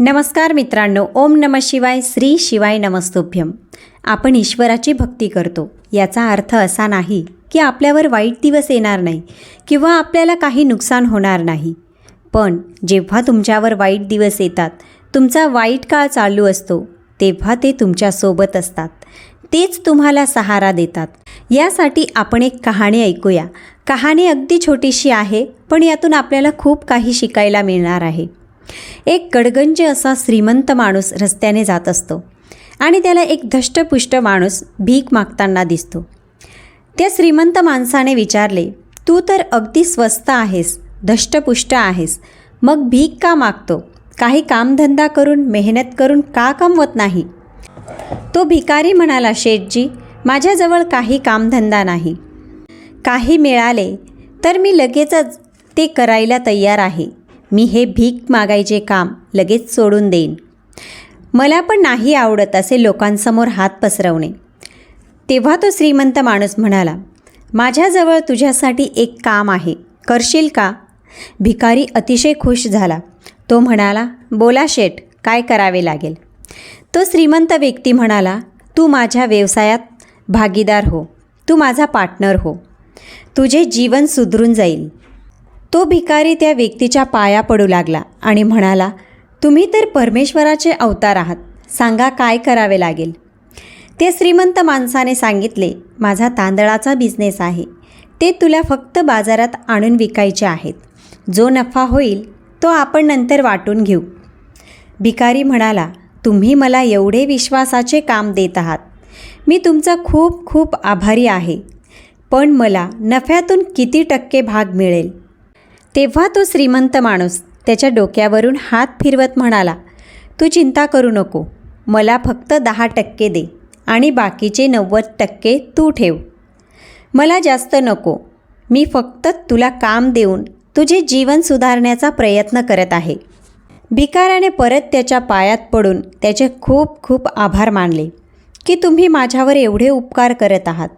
नमस्कार मित्रांनो ओम नम शिवाय श्री शिवाय नमस्तुभ्यम. आपण ईश्वराची भक्ती करतो. याचा अर्थ असा नाही की आपल्यावर वाईट दिवस येणार नाही किंवा आपल्याला काही नुकसान होणार नाही. पण जेव्हा तुमच्यावर वाईट दिवस येतात तुमचा वाईट काळ चालू असतो तेव्हा ते तुमच्यासोबत असतात. तेच तुम्हाला सहारा देतात. यासाठी आपण एक कहाणी ऐकूया. कहाणी अगदी छोटीशी आहे पण यातून आपल्याला खूप काही शिकायला मिळणार आहे. एक गडगंज असा श्रीमंत माणूस रस्त्याने जात असतो आणि त्याला एक धष्टपुष्ट माणूस भीक मागताना दिसतो. त्या श्रीमंत माणसाने विचारले तू तर अगदी स्वस्त आहेस धष्टपुष्ट आहेस मग भीक का मागतो? काही कामधंदा करून मेहनत करून का कमवत नाही? तो भिकारी म्हणाला शेठजी माझ्याजवळ काही कामधंदा नाही. काही मिळाले तर मी लगेचच ते करायला तयार आहे. मी हे भीक मागायचे काम लगेच सोडून देईन. मला पण नाही आवडत असे लोकांसमोर हात पसरवणे. तेव्हा तो श्रीमंत माणूस म्हणाला माझ्याजवळ तुझ्यासाठी एक काम आहे. करशील का? भिकारी अतिशय खुश झाला. तो म्हणाला बोला शेठ काय करावे लागेल? तो श्रीमंत व्यक्ती म्हणाला तू माझ्या व्यवसायात भागीदार हो. तू माझा पार्टनर हो. तुझे जीवन सुधरून जाईल. तो भिकारी त्या व्यक्तीच्या पाया पडू लागला आणि म्हणाला तुम्ही तर परमेश्वराचे अवतार आहात. सांगा काय करावे लागेल? ते श्रीमंत माणसाने सांगितले माझा तांदळाचा बिझनेस आहे. ते तुला फक्त बाजारात आणून विकायचे आहेत. जो नफा होईल तो आपण नंतर वाटून घेऊ. भिकारी म्हणाला तुम्ही मला एवढे विश्वासाचे काम देत आहात. मी तुमचा खूप खूप आभारी आहे. पण मला नफ्यातून किती टक्के भाग मिळेल? तेव्हा तो श्रीमंत माणूस त्याच्या डोक्यावरून हात फिरवत म्हणाला तू चिंता करू नको मला फक्त दहा टक्के दे आणि बाकीचे नव्वद टक्के तू ठेव. मला जास्त नको मी फक्त तुला काम देऊन तुझे जीवन सुधारण्याचा प्रयत्न करत आहे. भिकाराने परत त्याच्या पायात पडून त्याचे खूप खूप आभार मानले की तुम्ही माझ्यावर एवढे उपकार करत आहात.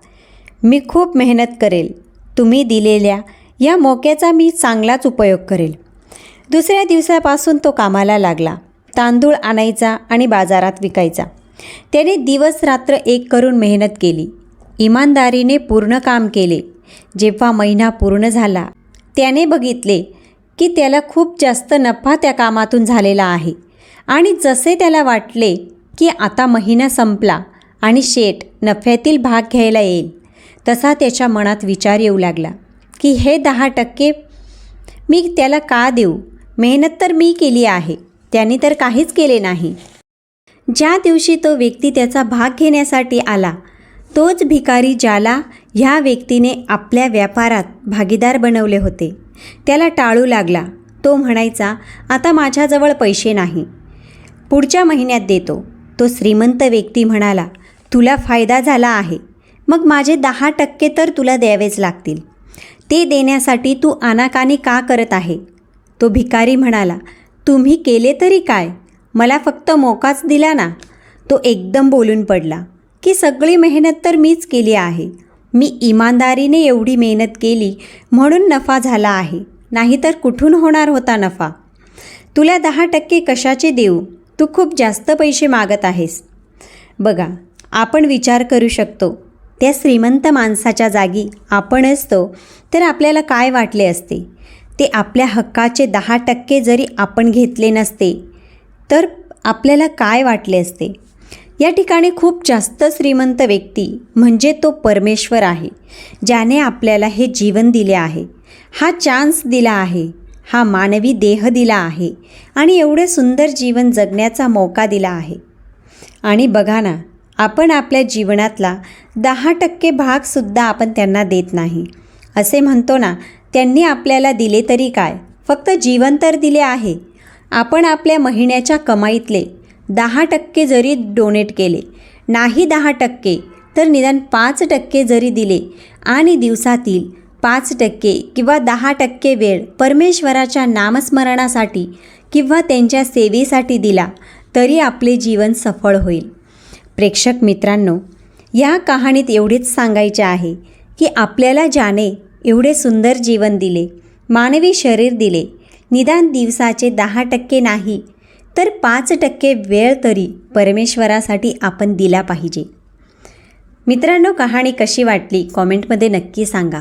मी खूप मेहनत करेल. तुम्ही दिलेल्या या मोक्याचा मी चांगलाच उपयोग करेल. दुसऱ्या दिवसापासून तो कामाला लागला. तांदूळ आणायचा आणि बाजारात विकायचा. त्याने दिवस रात्र एक करून मेहनत केली. इमानदारीने पूर्ण काम केले. जेव्हा महिना पूर्ण झाला त्याने बघितले की त्याला खूप जास्त नफा त्या कामातून झालेला आहे. आणि जसे त्याला वाटले की आता महिना संपला आणि शेट नफ्यातील भाग घ्यायला येईल तसा त्याच्या मनात विचार येऊ लागला. की हे दहा टक्के मी त्याला का देऊ? मेहनत तर मी केली आहे. त्याने तर काहीच केले नाही. ज्या दिवशी तो व्यक्ती त्याचा भाग घेण्यासाठी आला तोच भिकारी ज्याला ह्या व्यक्तीने आपल्या व्यापारात भागीदार बनवले होते त्याला टाळू लागला. तो म्हणायचा आता माझ्याजवळ पैसे नाही. पुढच्या महिन्यात देतो. तो श्रीमंत व्यक्ती म्हणाला तुला फायदा झाला आहे. मग माझे दहा टक्के तर तुला द्यावेच लागतील. ते देण्यासाठी तू आनाकानी का करत आहे? तो भिकारी म्हणाला तुम्ही केले तरी काय? मला फक्त मोकाच दिला ना? तो एकदम बोलून पडला की सगळी मेहनत तर मीच केली आहे. मी इमानदारीने एवढी मेहनत केली म्हणून नफा झाला आहे. नाहीतर कुठून होणार होता नफा? तुला दहा टक्के कशाचे देऊ? तू खूप जास्त पैसे मागत आहेस. बघा आपण विचार करू शकतो. त्या श्रीमंत माणसाच्या जागी आपण असतो तर आपल्याला काय वाटले असते? ते आपल्या हक्काचे दहा टक्के जरी आपण घेतले नसते तर आपल्याला काय वाटले असते? या ठिकाणी खूप जास्त श्रीमंत व्यक्ती म्हणजे तो परमेश्वर आहे ज्याने आपल्याला हे जीवन दिले आहे. हा चान्स दिला आहे हा मानवी देह दिला आहे आणि एवढे सुंदर जीवन जगण्याचा मौका दिला आहे. आणि बघा ना आपण आपल्या जीवनातला दहा टक्के भागसुद्धा आपण त्यांना देत नाही. असे म्हणतो ना त्यांनी आपल्याला दिले तरी काय? फक्त जीवन तर दिले आहे. आपण आपल्या महिन्याच्या कमाईतले दहा टक्के जरी डोनेट केले नाही दहा टक्के तर निदान पाच टक्के जरी दिले आणि दिवसातील पाच टक्के किंवा दहा टक्के वेळ परमेश्वराच्या नामस्मरणासाठी किंवा त्यांच्या सेवेसाठी दिला तरी आपले जीवन सफळ होईल. प्रेक्षक मित्रांनो या कहाणीत एवढेच सांगायचे आहे की आपल्याला ज्याने एवढे सुंदर जीवन दिले मानवी शरीर दिले निदान दिवसाचे दहा टक्के नाही तर पाच टक्के वेळ तरी परमेश्वरासाठी आपण दिला पाहिजे. मित्रांनो कहाणी कशी वाटली? कॉमेंटमध्ये नक्की सांगा.